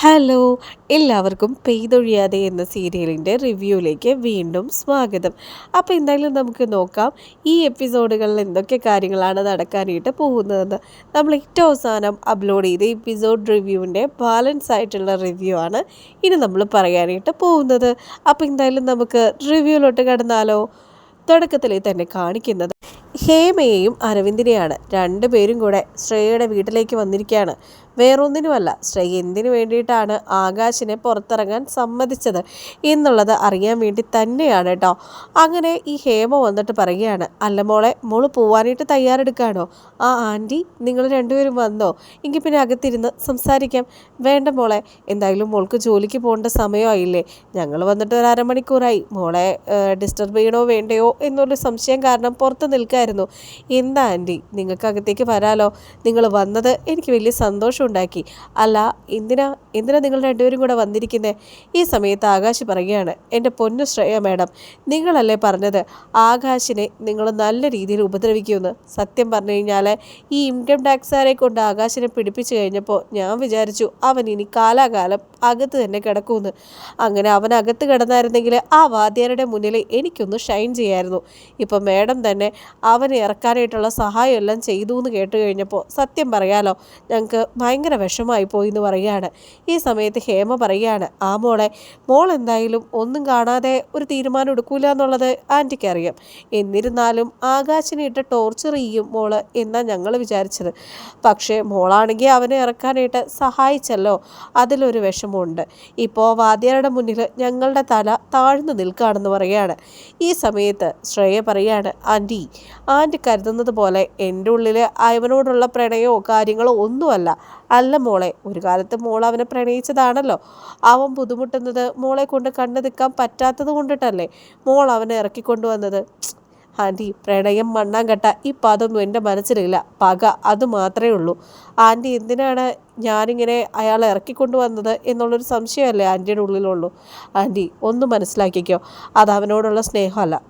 Hello എല്ലാവർക്കും പെയ്തൊഴിയാതെ എന്ന സീരിയലിന്റെ റിവ്യൂയിലേക്ക് വീണ്ടും സ്വാഗതം. അപ്പോൾ എന്തായാലും നമുക്ക് നോക്കാം ഈ എപ്പിസോഡുകളിൽ എന്തൊക്കെ കാര്യങ്ങളാണ് നടക്കാനായിട്ട് പോകുന്നതെന്ന്. നമ്മൾ ഏറ്റവും അവസാനം അപ്ലോഡ് ചെയ്ത എപ്പിസോഡ് റിവ്യൂവിന്റെ ബാലൻസ് ആയിട്ടുള്ള റിവ്യൂ ആണ് ഇനി നമ്മൾ പറയാനായിട്ട് പോകുന്നത്. അപ്പോൾ എന്തായാലും നമുക്ക് റിവ്യൂയിലോട്ട് കടന്നാലോ? തുടക്കത്തിൽ തന്നെ കാണിക്കുന്നത് ഹേമയെയും അരവിന്ദിനെയാണ്. രണ്ടുപേരും കൂടെ ശ്രേയയുടെ വീട്ടിലേക്ക് വന്നിരിക്കുകയാണ്. വേറൊന്നിനുമല്ല. ശ്രേയ എന്തിനു വേണ്ടിയിട്ടാണ് ആകാശിനെ പുറത്തിറങ്ങാൻ സമ്മതിച്ചത് എന്നുള്ളത് അറിയാൻ വേണ്ടി തന്നെയാണ് കേട്ടോ. അങ്ങനെ ഈ ഹേമ വന്നിട്ട് പറയുകയാണ് അല്ല മോളെ മോൾ പോവാനായിട്ട് തയ്യാറെടുക്കാണോ? ആ ആന്റി നിങ്ങൾ രണ്ടുപേരും വന്നോ. എങ്കിൽ പിന്നെ അകത്തിരുന്ന് സംസാരിക്കാം. വേണ്ട മോളെ എന്തായാലും മോൾക്ക് ജോലിക്ക് പോകേണ്ട സമയമായില്ലേ. ഞങ്ങൾ വന്നിട്ട് ഒരു അരമണിക്കൂറായി. മോളെ ഡിസ്റ്റർബ് ചെയ്യണോ വേണ്ടയോ എന്നുള്ള സംശയം കാരണം പുറത്ത് നിൽക്കായിരുന്നു. എന്താ ആന്റി നിങ്ങൾക്ക് അകത്തേക്ക് വരാലോ. നിങ്ങൾ വന്നത് എനിക്ക് വലിയ സന്തോഷം ഉണ്ടാക്കി. അല്ല എന്തിനാ എന്തിനാ നിങ്ങൾ രണ്ടുപേരും കൂടെ വന്നിരിക്കുന്നത് ഈ സമയത്ത് ആകാശ് പറയുകയാണ് എന്റെ പൊന്നു ശ്രേയ മാഡം നിങ്ങളല്ലേ പറഞ്ഞത് ആകാശിനെ നിങ്ങൾ നല്ല രീതിയിൽ ഉപദ്രവിക്കുമെന്ന്? സത്യം പറഞ്ഞു കഴിഞ്ഞാൽ ഈ ഇൻകം ടാക്സുകാരെ കൊണ്ട് ആകാശിനെ പിടിപ്പിച്ചു കഴിഞ്ഞപ്പോൾ ഞാൻ വിചാരിച്ചു അവൻ ഇനി കാലാകാലം അകത്ത് തന്നെ കിടക്കുമെന്ന്. അങ്ങനെ അവൻ അകത്ത് കിടന്നായിരുന്നെങ്കിൽ ആ വാദ്യാരുടെ മുന്നിൽ എനിക്കൊന്ന് ഷൈൻ ചെയ്യായിരുന്നു. ഇപ്പം മാഡം തന്നെ അവനെ ഇറക്കാനായിട്ടുള്ള സഹായമെല്ലാം ചെയ്തു എന്ന് കേട്ട് കഴിഞ്ഞപ്പോൾ സത്യം പറയാലോ ഞങ്ങൾക്ക് ഭയങ്കര വിഷമായി പോയി എന്ന് പറയുകയാണ്. ഈ സമയത്ത് ഹേമ പറയുകയാണ് ആ മോളെ മോൾ എന്തായാലും ഒന്നും കാണാതെ ഒരു തീരുമാനം എടുക്കൂല എന്നുള്ളത് ആന്റിക്ക് അറിയാം. എന്നിരുന്നാലും ആകാശിനെ ഇട്ട് ടോർച്ചർ ചെയ്യും മോൾ എന്നാണ് ഞങ്ങൾ വിചാരിച്ചത്. പക്ഷേ മോളാണെങ്കിൽ അവനെ ഇറക്കാനായിട്ട് സഹായിച്ചല്ലോ അതിലൊരു വിഷമമുണ്ട്. ഇപ്പോൾ വാദ്യരുടെ മുന്നിൽ ഞങ്ങളുടെ തല താഴ്ന്നു നിൽക്കുകയാണെന്ന് പറയുകയാണ്. ഈ സമയത്ത് ശ്രേയ പറയുകയാണ് ആന്റി ആന്റി കരുതുന്നത് പോലെ എന്റെ ഉള്ളിൽ അവനോടുള്ള പ്രണയമോ കാര്യങ്ങളോ ഒന്നുമല്ല. അല്ല മോളെ ഒരു കാലത്ത് മോൾ അവനെ പ്രണയിച്ചതാണല്ലോ. അവൻ ബുദ്ധിമുട്ടുന്നത് മോളെ കൊണ്ട് കണ്ണു നിൽക്കാൻ പറ്റാത്തത് കൊണ്ടിട്ടല്ലേ മോൾ അവനെ ഇറക്കിക്കൊണ്ടുവന്നത്. ആന്റി പ്രണയം മണ്ണാങ്കട്ട ഇപ്പം അതൊന്നും എന്റെ മനസ്സിലില്ല. പക അത് മാത്രമേ ഉള്ളൂ. ആന്റി എന്തിനാണ് ഞാനിങ്ങനെ അയാളെ ഇറക്കിക്കൊണ്ടുവന്നത് എന്നുള്ളൊരു സംശയമല്ലേ ആന്റിയുടെ ഉള്ളിലുള്ളൂ? ആന്റി ഒന്ന് മനസ്സിലാക്കിക്കോ. അത് അവനോടുള്ള സ്നേഹമല്ല.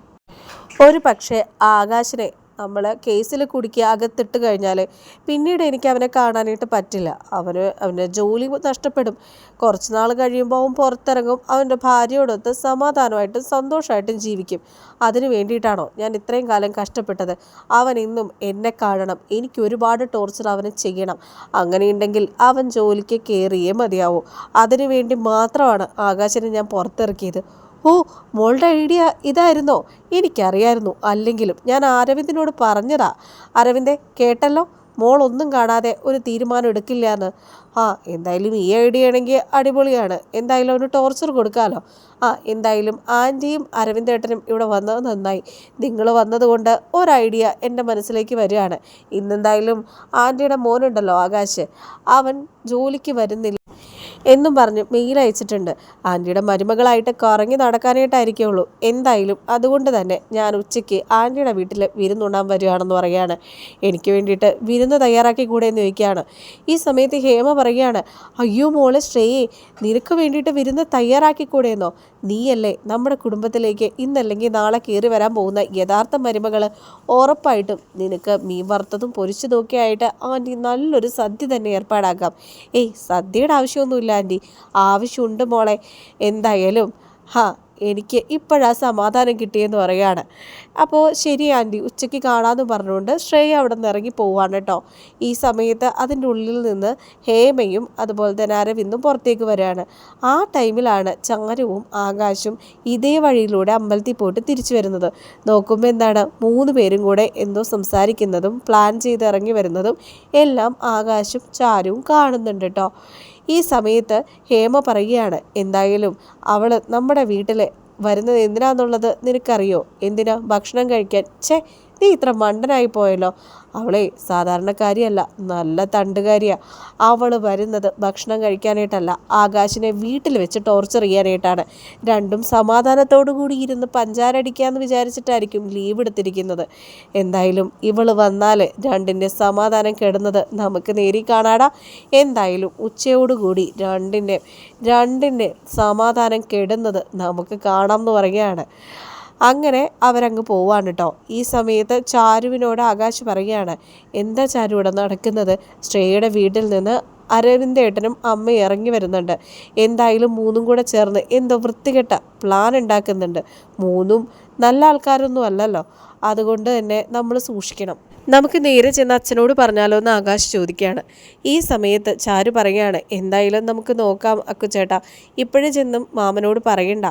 ഒരു പക്ഷേ ആകാശിനെ നമ്മൾ കേസിൽ കുടുക്കി അകത്തിട്ട് കഴിഞ്ഞാൽ പിന്നീട് എനിക്ക് അവനെ കാണാനായിട്ട് പറ്റില്ല. അവന് അവന്റെ ജോലി നഷ്ടപ്പെടും. കുറച്ച് നാൾ കഴിയുമ്പോൾ അവൻ പുറത്തിറങ്ങും. അവന്റെ ഭാര്യയോടൊത്ത് സമാധാനമായിട്ടും സന്തോഷമായിട്ടും ജീവിക്കും. അതിന് വേണ്ടിയിട്ടാണോ ഞാൻ ഇത്രയും കാലം കഷ്ടപ്പെട്ടത്? അവൻ ഇന്നും എന്നെ കാണണം. എനിക്ക് ഒരുപാട് ടോർച്ചർ അവനെ ചെയ്യണം. അങ്ങനെയുണ്ടെങ്കിൽ അവൻ ജോലിക്ക് കയറിയേ മതിയാവൂ. അതിനു വേണ്ടി മാത്രമാണ് ആകാശനെ ഞാൻ പുറത്തിറക്കിയത്. ഓ മോളുടെ ഐഡിയ ഇതായിരുന്നോ? എനിക്കറിയായിരുന്നു. അല്ലെങ്കിലും ഞാൻ അരവിന്ദിനോട് പറഞ്ഞതാ. അരവിന്ദെ കേട്ടല്ലോ? മോൾ ഒന്നും കാണാതെ ഒരു തീരുമാനം എടുക്കില്ല എന്ന് ആ എന്തായാലും ഈ ഐഡിയ ആണെങ്കിൽ അടിപൊളിയാണ്. എന്തായാലും അവന് ടോർച്ചർ കൊടുക്കാമല്ലോ ആ എന്തായാലും ആന്റിയും അരവിന്ദേട്ടനും ഇവിടെ വന്നത് നന്നായി. നിങ്ങൾ വന്നതുകൊണ്ട് ഒരു ഐഡിയ എന്റെ മനസ്സിലേക്ക് വരികയാണ്. ഇന്നെന്തായാലും ആന്റിയുടെ മോനുണ്ടല്ലോ ആകാശ്. അവൻ ജോലിക്ക് വരുന്നില്ല. എന്നും പറഞ്ഞ് മെയിൽ അയച്ചിട്ടുണ്ട്. ആന്റിയുടെ മരുമകളായിട്ട് കറങ്ങി നടക്കാനായിട്ടായിരിക്കുള്ളൂ. എന്തായാലും അതുകൊണ്ട് തന്നെ ഞാൻ ഉച്ചയ്ക്ക് ആന്റിയുടെ വീട്ടിൽ വിരുന്നുണ്ണാൻ വരികയാണെന്ന് പറയുകയാണ്. എനിക്ക് വേണ്ടിയിട്ട് വിരുന്ന് തയ്യാറാക്കി കൂടെ എന്ന് ചോദിക്കുകയാണ്. ഈ സമയത്ത് ഹേമ പറയുകയാണ് അയ്യോ മോളെ ശ്രേയെ നിനക്ക് വേണ്ടിയിട്ട് വിരുന്ന് തയ്യാറാക്കി കൂടെയെന്നോ നീയല്ലേ നമ്മുടെ കുടുംബത്തിലേക്ക് ഇന്നല്ലെങ്കിൽ നാളെ കയറി വരാൻ പോകുന്ന യഥാർത്ഥ മരുമകൾ ഉറപ്പായിട്ടും നിനക്ക് മീൻ വറുത്തതും പൊരിച്ചതും ഒക്കെ ആയിട്ട് ആന്റി നല്ലൊരു സദ്യ തന്നെ ഏർപ്പാടാക്കാം. ഏയ് സദ്യയുടെ ആവശ്യമൊന്നുമില്ല. ആന്റി ആവശ്യമുണ്ട് മോളെ. എന്തായാലും ഹാ എനിക്ക് ഇപ്പോഴാ സമാധാനം കിട്ടിയെന്ന് പറയുകയാണ് അപ്പോൾ ശരി ആന്റി ഉച്ചയ്ക്ക് കാണാമെന്ന് പറഞ്ഞുകൊണ്ട് ശ്രേയ അവിടെ നിന്ന് ഇറങ്ങി പോവാണ് കേട്ടോ ഈ സമയത്ത് അതിന്റെ ഉള്ളിൽ നിന്ന് ഹേമയും അതുപോലെ തന്നെ അരവിന്ദും പുറത്തേക്ക് വരികയാണ് ആ ടൈമിലാണ് ചാരുവും ആകാശും ഇതേ വഴിയിലൂടെ അമ്പലത്തിൽ പോയിട്ട് തിരിച്ചു വരുന്നത്. നോക്കുമ്പോൾ എന്താണ് മൂന്ന് പേരും കൂടെ എന്തോ സംസാരിക്കുന്നതും പ്ലാൻ ചെയ്ത് ഇറങ്ങി വരുന്നതും എല്ലാം ആകാശും ചാരുവും കാണുന്നുണ്ട് കേട്ടോ ഈ സമയത്ത് ഹേമ പറയുകയാണ് എന്തായാലും അവൾ നമ്മുടെ വീട്ടിൽ വരുന്നത് എന്തിനാന്നുള്ളത് നിനക്കറിയോ? എന്തിനാ ഭക്ഷണം കഴിക്കാൻ? ഛേ നീ ഇത്ര മണ്ടനായി പോയല്ലോ. അവളെ സാധാരണക്കാരിയല്ല നല്ല തണ്ടുകാരിയാ. അവൾ വരുന്നത് ഭക്ഷണം കഴിക്കാനായിട്ടല്ല ആകാശിനെ വീട്ടിൽ വെച്ച് ടോർച്ചർ ചെയ്യാനായിട്ടാണ്. രണ്ടും സമാധാനത്തോടു കൂടി ഇരുന്ന് പഞ്ചാരടിക്കാമെന്ന് വിചാരിച്ചിട്ടായിരിക്കും ലീവ് എടുത്തിരിക്കുന്നത്. എന്തായാലും ഇവൾ വന്നാൽ രണ്ടിന്റെ സമാധാനം കെടുന്നത് നമുക്ക് നേരി കാണാടാ. എന്തായാലും ഉച്ചയോടുകൂടി രണ്ടിന്റെ രണ്ടിന്റെ സമാധാനം കെടുന്നത് നമുക്ക് കാണാം എന്ന് പറയുകയാണ്. അങ്ങനെ അവരങ്ങ് പോവാണ് കേട്ടോ ഈ സമയത്ത് ചാരുവിനോട് ആകാശ് പറയുകയാണ് എന്താ ചാരു ഇവിടെ നടക്കുന്നത്? ശ്രേയയുടെ വീട്ടിൽ നിന്ന് അരവിന്ദേട്ടനും അമ്മ ഇറങ്ങി വരുന്നുണ്ട്. എന്തായാലും മൂന്നും കൂടെ ചേർന്ന് എന്തോ വൃത്തികെട്ട പ്ലാൻ ഉണ്ടാക്കുന്നുണ്ട്. മൂന്നും നല്ല ആൾക്കാരൊന്നും അല്ലല്ലോ. അതുകൊണ്ട് തന്നെ നമ്മൾ സൂക്ഷിക്കണം. നമുക്ക് നേരെ ചെന്ന് അച്ഛനോട് പറഞ്ഞാലോ എന്ന് ആകാശ് ചോദിക്കുകയാണ്. ഈ സമയത്ത് ചാരു പറയുകയാണ് എന്തായാലും നമുക്ക് നോക്കാം അക്കുച്ചേട്ടാ ഇപ്പോഴും ചെന്നും മാമനോട് പറയണ്ട.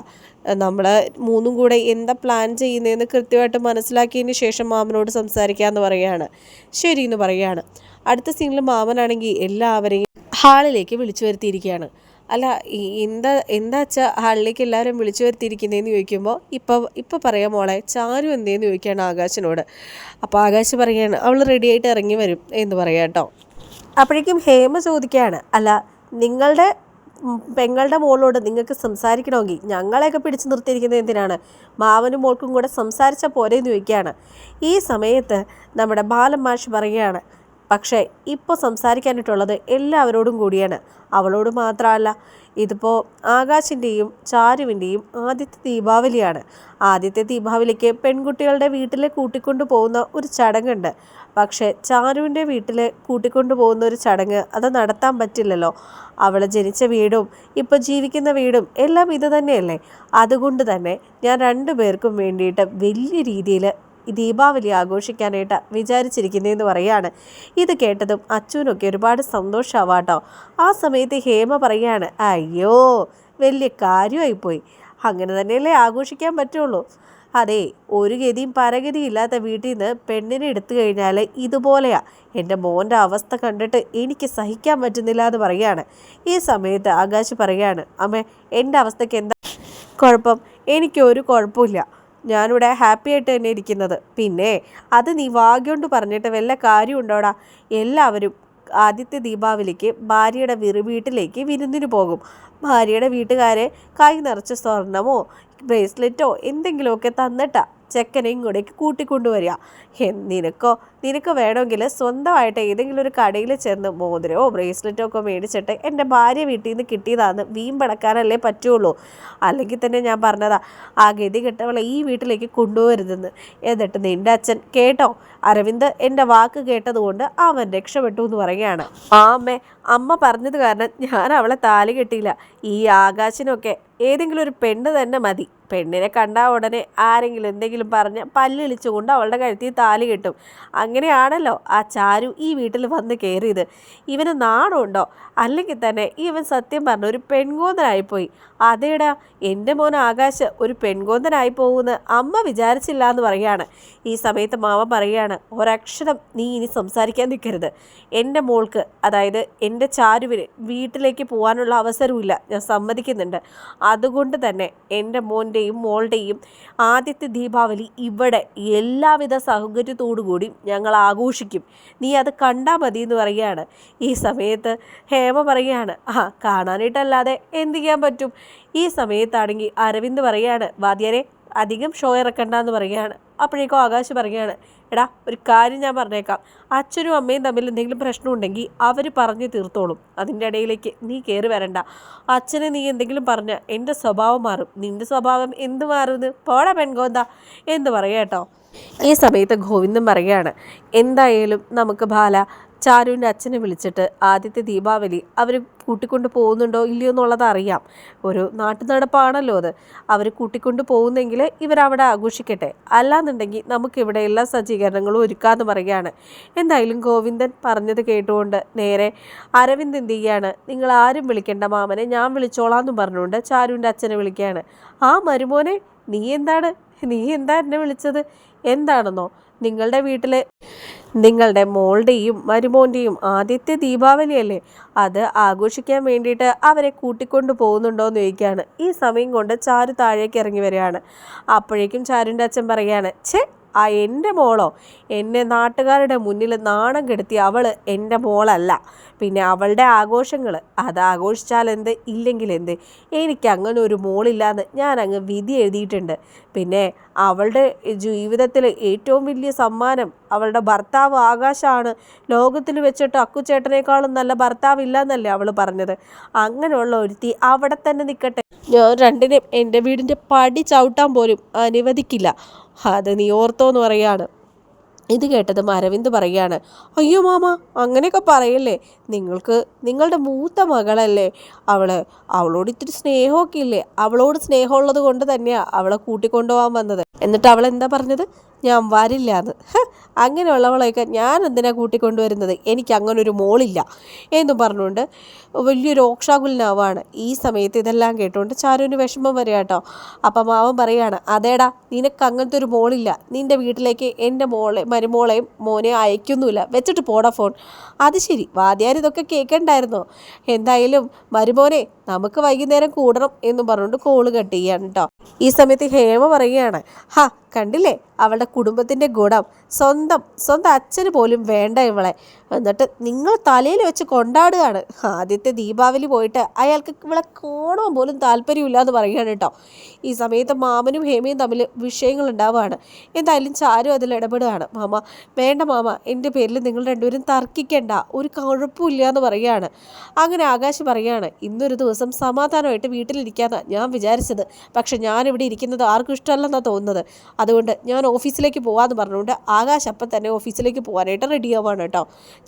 നമ്മൾ മൂന്നും കൂടെ എന്താ പ്ലാൻ ചെയ്യുന്നതെന്ന് കൃത്യമായിട്ട് മനസ്സിലാക്കിയതിന് ശേഷം മാമനോട് സംസാരിക്കാമെന്ന് പറയുകയാണ്. ശരി എന്ന് പറയുകയാണ്. അടുത്ത സീനിൽ മാമനാണെങ്കിൽ എല്ലാവരെയും ഹാളിലേക്ക് വിളിച്ചു വരുത്തിയിരിക്കുകയാണ്. അല്ല എന്താ എന്താ വെച്ചാൽ ഹാളിലേക്ക് എല്ലാവരും വിളിച്ചു വരുത്തിയിരിക്കുന്നതെന്ന് ചോദിക്കുമ്പോൾ ഇപ്പോൾ ഇപ്പോൾ പറയാം മോളെ ചാരു എന്തേന്ന് ചോദിക്കുകയാണ് ആകാശിനോട്. അപ്പോൾ ആകാശ് പറയുകയാണ് അവൾ റെഡിയായിട്ട് ഇറങ്ങി വരും എന്ന് പറയാം കേട്ടോ. അപ്പോഴേക്കും ഹേമ ചോദിക്കുകയാണ് അല്ല നിങ്ങളുടെ പെങ്ങളുടെ മോളോട് നിങ്ങൾക്ക് സംസാരിക്കണമെങ്കിൽ ഞങ്ങളെയൊക്കെ പിടിച്ചു നിർത്തിയിരിക്കുന്നത് എന്തിനാണ്? മാവനും മോൾക്കും കൂടെ സംസാരിച്ച പോരെ എന്ന് ചോദിക്കുകയാണ്. ഈ സമയത്ത് നമ്മുടെ ബാലമാഷ് പറയുകയാണ് പക്ഷേ ഇപ്പോൾ സംസാരിക്കാനിട്ടുള്ളത് എല്ലാവരോടും കൂടിയാണ്. അവളോട് മാത്രമല്ല ഇതിപ്പോൾ ആകാശിന്റെയും ചാരുവിന്റെയും ആദ്യത്തെ ദീപാവലിയാണ്. ആദ്യത്തെ ദീപാവലിക്ക് പെൺകുട്ടികളുടെ വീട്ടിൽ കൂട്ടിക്കൊണ്ടു പോകുന്ന ഒരു ചടങ്ങുണ്ട്. പക്ഷേ ചാരുവിന്റെ വീട്ടിൽ കൂട്ടിക്കൊണ്ടു പോകുന്ന ഒരു ചടങ്ങ് അത് നടത്താൻ പറ്റില്ലല്ലോ. അവൾ ജനിച്ച വീടും ഇപ്പോൾ ജീവിക്കുന്ന വീടും എല്ലാം ഇത് തന്നെയല്ലേ? അതുകൊണ്ട് തന്നെ ഞാൻ രണ്ടു പേർക്കും വേണ്ടിയിട്ട് വലിയ രീതിയിൽ ദീപാവലി ആഘോഷിക്കാനായിട്ട് വിചാരിച്ചിരിക്കുന്നതെന്ന് പറയാണ് ഇത് കേട്ടതും അച്ഛനൊക്കെ ഒരുപാട് സന്തോഷമാവാട്ടോ ആ സമയത്ത് ഹേമ പറയാണ് അയ്യോ വലിയ കാര്യമായിപ്പോയി. അങ്ങനെ തന്നെയല്ലേ ആഘോഷിക്കാൻ പറ്റുള്ളൂ. അതെ ഒരു ഗതിയും പരഗതിയും ഇല്ലാത്ത വീട്ടിൽ നിന്ന് പെണ്ണിനെ എടുത്തു കഴിഞ്ഞാൽ ഇതുപോലെയാ. എന്റെ മോന്റെ അവസ്ഥ കണ്ടിട്ട് എനിക്ക് സഹിക്കാൻ പറ്റുന്നില്ല എന്ന് പറയാണ് ഈ സമയത്ത് ആകാശ് പറയാണ് അമ്മേ എന്റെ അവസ്ഥയ്ക്ക് എന്താ? കുഴപ്പം എനിക്കൊരു കുഴപ്പമില്ല. ഞാനിവിടെ ഹാപ്പി ആയിട്ട് തന്നെ ഇരിക്കുന്നത്. പിന്നെ അത് നീ വാഗ്യോണ്ട് പറഞ്ഞിട്ട് വല്ല കാര്യമുണ്ടോടാ എല്ലാവരും ആദ്യത്തെ ദീപാവലിക്ക് ഭാര്യയുടെ വീട്ടിലേക്ക് വിരുന്നിന് പോകും. ഭാര്യയുടെ വീട്ടുകാരെ കൈ നിറച്ച് സ്വർണമോ ബ്രേസ്ലെറ്റോ എന്തെങ്കിലുമൊക്കെ തന്നിട്ടാ. ചെക്കനെ കൂടെ കൂട്ടിക്കൊണ്ടുവരിക. നിനക്കോ? നിനക്ക് വേണമെങ്കിൽ സ്വന്തമായിട്ട് ഏതെങ്കിലും ഒരു കടയിൽ ചെന്ന് മോതിരമോ ബ്രേസ്ലെറ്റോ ഒക്കെ മേടിച്ചിട്ട് എന്റെ ഭാര്യ വീട്ടിൽ നിന്ന് കിട്ടിയതാന്ന് വീമ്പടക്കാനല്ലേ പറ്റുള്ളൂ. അല്ലെങ്കിൽ തന്നെ ഞാൻ പറഞ്ഞതാ ആ ഗതി കെട്ടവളെ ഈ വീട്ടിലേക്ക് കൊണ്ടുവരുതെന്ന് എന്നിട്ട് നിന്റെ അച്ഛൻ കേട്ടോ? അരവിന്ദ് എന്റെ വാക്ക് കേട്ടതുകൊണ്ട് അവൻ രക്ഷപ്പെട്ടു എന്ന് പറയുകയാണ്. ആ അമ്മേ അമ്മ പറഞ്ഞത് കാരണം ഞാൻ അവളെ താലി കെട്ടിയില്ല. ഈ ആകാശിനൊക്കെ ഏതെങ്കിലും ഒരു പെണ്ണ് തന്നെ മതി. പെണ്ണിനെ കണ്ട ഉടനെ ആരെങ്കിലും എന്തെങ്കിലും പറഞ്ഞ് പല്ലിളിച്ചുകൊണ്ട് അവളുടെ കഴുത്തിൽ താലി കിട്ടും. അങ്ങനെയാണല്ലോ ആ ചാരു ഈ വീട്ടിൽ വന്ന് കയറിയത്. ഇവന് നാടുണ്ടോ അല്ലെങ്കിൽ തന്നെ ഇവൻ സത്യം പറഞ്ഞ ഒരു പെൺകോന്തനായിപ്പോയി. അതേടാ എന്റെ മോൻ ആകാശ് ഒരു പെൺകോന്തനായി പോകുമെന്ന് അമ്മ വിചാരിച്ചില്ല എന്ന് പറയാണ് ഈ സമയത്ത് മാമ പറയാണ് ഒരക്ഷരം നീ ഇനി സംസാരിക്കാൻ നിൽക്കരുത്. എന്റെ മോൾക്ക് അതായത് എന്റെ ചാരുവിന് വീട്ടിലേക്ക് പോകാനുള്ള അവസരമില്ല ഞാൻ സമ്മതിക്കുന്നുണ്ട്. അതുകൊണ്ട് തന്നെ എന്റെ മോന്റെയും മോളുടെയും ആദ്യത്തെ ദീപാവലി ഇവിടെ എല്ലാവിധ സൗകര്യത്തോടു ഞങ്ങൾ ആഘോഷിക്കും. നീ അത് കണ്ടാൽ മതി എന്ന് പറയുകയാണ്. ഈ സമയത്ത് ഹേമ പറയുകയാണ് ആ കാണാനായിട്ടല്ലാതെ എന്ത് ചെയ്യാൻ പറ്റും? ഈ സമയത്താണെങ്കിൽ അരവിന്ദ് പറയുകയാണ് വാദ്യരെ അധികം ഷോ ഇറക്കണ്ട എന്ന് പറയുകയാണ്. അപ്പോഴേക്കും ആകാശ് പറയുകയാണ് എടാ ഒരു കാര്യം ഞാൻ പറഞ്ഞേക്കാം. അച്ഛനും അമ്മയും തമ്മിൽ എന്തെങ്കിലും പ്രശ്നം ഉണ്ടെങ്കിൽ അവർ പറഞ്ഞ് തീർത്തോളും. അതിന്റെ ഇടയിലേക്ക് നീ കയറി വരണ്ട. അച്ഛനെ നീ എന്തെങ്കിലും പറഞ്ഞ എന്റെ സ്വഭാവം മാറും. നിന്റെ സ്വഭാവം എന്ത് മാറുമെന്ന് പോടാ പെൺകോന്ത. എന്ന് പറയാം കേട്ടോ. ഈ സമയത്ത് ഗോവിന്ദൻ പറയുകയാണ് എന്തായാലും നമുക്ക് ബാല ചാരുവിന്റെ അച്ഛനെ വിളിച്ചിട്ട് ആദ്യത്തെ ദീപാവലി അവർ കൂട്ടിക്കൊണ്ട് പോകുന്നുണ്ടോ ഇല്ലയോ എന്നുള്ളത് അറിയാം. ഒരു നാട്ടു നടപ്പാണല്ലോ അത്. അവർ കൂട്ടിക്കൊണ്ട് പോകുന്നെങ്കിൽ ഇവരവിടെ ആഘോഷിക്കട്ടെ. അല്ലാന്നുണ്ടെങ്കിൽ നമുക്കിവിടെ എല്ലാ സജ്ജീകരണങ്ങളും ഒരുക്കാന്ന് പറയുകയാണ്. എന്തായാലും ഗോവിന്ദൻ പറഞ്ഞത് കേട്ടുകൊണ്ട് നേരെ അരവിന്ദ് എന്ത് ചെയ്യാണ്? നിങ്ങൾ ആരും വിളിക്കേണ്ട മാമനെ ഞാൻ വിളിച്ചോളാം എന്ന് പറഞ്ഞുകൊണ്ട് ചാരുവിന്റെ അച്ഛനെ വിളിക്കുകയാണ്. ആ മരുമോനെ നീ എന്താണ്? നീ എന്താ എന്നെ വിളിച്ചത്? എന്താണെന്നോ? നിങ്ങളുടെ വീട്ടിൽ നിങ്ങളുടെ മോളുടെയും മരുമോന്റെയും ആദ്യത്തെ ദീപാവലിയല്ലേ? അത് ആഘോഷിക്കാൻ വേണ്ടിയിട്ട് അവരെ കൂട്ടിക്കൊണ്ട് പോകുന്നുണ്ടോ എന്ന് ചോദിക്കുകയാണ്. ഈ സമയം കൊണ്ട് ചാരു താഴേക്ക് ഇറങ്ങി വരികയാണ്. അപ്പോഴേക്കും ചാരുന്റെ അച്ഛൻ പറയുകയാണ് ഛേ ആ എന്റെ മോളോ എന്നെ നാട്ടുകാരുടെ മുന്നിൽ നാണം കെടുത്തി അവൾ എന്റെ മോളല്ല. പിന്നെ അവളുടെ ആഘോഷങ്ങൾ അത് ആഘോഷിച്ചാൽ എന്ത്? ഇല്ലെങ്കിൽ എന്ത്? എനിക്ക് അങ്ങനെ ഒരു മോളില്ലാന്ന് ഞാൻ അങ്ങ് വിധി എഴുതിയിട്ടുണ്ട്. പിന്നെ അവളുടെ ജീവിതത്തിൽ ഏറ്റവും വലിയ സമ്മാനം അവളുടെ ഭർത്താവ് ആകാശമാണ് ലോകത്തിൽ വെച്ചിട്ട് അക്കുചേട്ടനേക്കാളും നല്ല ഭർത്താവ് ഇല്ലെന്നല്ലേ അവൾ പറഞ്ഞത്. അങ്ങനെയുള്ള ഒരുത്തി അവിടെ തന്നെ നിൽക്കട്ടെ. ഞാൻ രണ്ടിനെയും എന്റെ വീടിന്റെ പടി ചവിട്ടാൻ പോലും അനുവദിക്കില്ല. അത് നീ ഓർത്തോന്ന് പറയാണ്. ഇത് കേട്ടതും അരവിന്ദ് പറയാണ് അയ്യോ മാമ അങ്ങനെയൊക്കെ പറയല്ലേ? നിങ്ങൾക്ക് നിങ്ങളുടെ മൂത്ത മകളല്ലേ? അവൾ അവളോട് ഇത്തിരി സ്നേഹമൊക്കെ ഇല്ലേ? അവളോട് സ്നേഹമുള്ളത് കൊണ്ട് തന്നെയാണ് അവളെ കൂട്ടിക്കൊണ്ടുപോകാൻ വന്നത്. എന്നിട്ട് അവൾ എന്താ പറഞ്ഞത്? ഞാൻ വരില്ല എന്ന് അങ്ങനെയുള്ളവളെയൊക്കെ ഞാൻ എന്തിനാ കൂട്ടിക്കൊണ്ടുവരുന്നത്? എനിക്ക് അങ്ങനെ ഒരു മോളില്ല. എന്ന് പറഞ്ഞുകൊണ്ട് വലിയൊരു ഓക്ഷാകുലനാവാണ്. ഈ സമയത്ത് ഇതെല്ലാം കേട്ടുകൊണ്ട് ചാരുവിന് വിഷമം വരിക കേട്ടോ. അപ്പം മാവൻ പറയാണ് അതേടാ നിനക്ക് അങ്ങനത്തെ ഒരു മോളില്ല. നിന്റെ വീട്ടിലേക്ക് എന്റെ മോളെ മരുമോളെയും മോനെ അയക്കൊന്നുമില്ല. വെച്ചിട്ട് പോടാ ഫോൺ. അത് ശരി. വാദ്യാർ ഇതൊക്കെ കേൾക്കണ്ടായിരുന്നോ എന്തായാലും മരുമോനെ നമുക്ക് വൈകുന്നേരം കൂടണം എന്ന് പറഞ്ഞുകൊണ്ട് കോൾ കട്ട് ചെയ്യാണ് കേട്ടോ. ഈ സമയത്ത് ഹേമ പറയുകയാണ് ഹാ കണ്ടില്ലേ? അവളുടെ കുടുംബത്തിന്റെ ഗുണം. സ്വന്തം സ്വന്തം അച്ഛന് പോലും വേണ്ട ഇവളെ. എന്നിട്ട് നിങ്ങൾ തലയിൽ വെച്ച് കൊണ്ടാടുകയാണ്. ആദ്യത്തെ ദീപാവലി പോയിട്ട് അയാൾക്ക് ഇവളെ കാണുവാൻ പോലും താല്പര്യമില്ല എന്ന് പറയുകയാണ് കേട്ടോ. ഈ സമയത്ത് മാമനും ഹേമയും തമ്മിൽ വിഷയങ്ങൾ ഉണ്ടാവുകയാണ്. എന്തായാലും ചാരു അതിൽ ഇടപെടുകയാണ്. മാമ വേണ്ട മാമ എന്റെ പേരിൽ നിങ്ങൾ രണ്ടുപേരും തർക്കിക്കേണ്ട. ഒരു കുഴപ്പമില്ല എന്ന് പറയുകയാണ്. അങ്ങനെ ആകാശ് പറയുകയാണ് ഇന്നൊരു ദിവസം സമാധാനമായിട്ട് വീട്ടിലിരിക്കാമെന്നാണ് ഞാൻ വിചാരിച്ചത്. പക്ഷെ ഞാനിവിടെ ഇരിക്കുന്നത് ആർക്കും ഇഷ്ടമല്ലെന്നാണ് തോന്നുന്നത്. അതുകൊണ്ട് ഞാൻ ഓഫീസിലേക്ക് പോകാമെന്ന് പറഞ്ഞുകൊണ്ട് ആകാശ് അപ്പം തന്നെ ഓഫീസിലേക്ക് പോകാനായിട്ട് റെഡിയാവാണ് കേട്ടോ.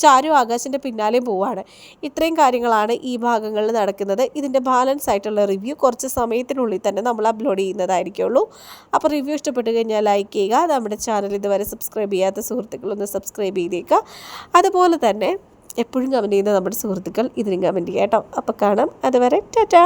ചാരു ആകാശിന്റെ പിന്നാലെയും പോവാണ്. ഇത്രയും കാര്യങ്ങളാണ് ഈ ഭാഗങ്ങളിൽ നടക്കുന്നത്. ഇതിന്റെ ബാലൻസ് ആയിട്ടുള്ള റിവ്യൂ കുറച്ച് സമയത്തിനുള്ളിൽ തന്നെ നമ്മൾ അപ്ലോഡ് ചെയ്യുന്നതായിരിക്കുള്ളൂ. അപ്പോൾ റിവ്യൂ ഇഷ്ടപ്പെട്ട് കഴിഞ്ഞാൽ ലൈക്ക് ചെയ്യുക. നമ്മുടെ ചാനൽ ഇതുവരെ സബ്സ്ക്രൈബ് ചെയ്യാത്ത സുഹൃത്തുക്കളൊന്ന് സബ്സ്ക്രൈബ് ചെയ്തേക്കുക. അതുപോലെ തന്നെ എപ്പോഴും കമന്റ് ചെയ്യുന്ന നമ്മുടെ സുഹൃത്തുക്കൾ ഇതിനും കമന്റ് ചെയ്യാം കേട്ടോ. അപ്പോൾ കാണാം. അതുവരെ ടാറ്റാ.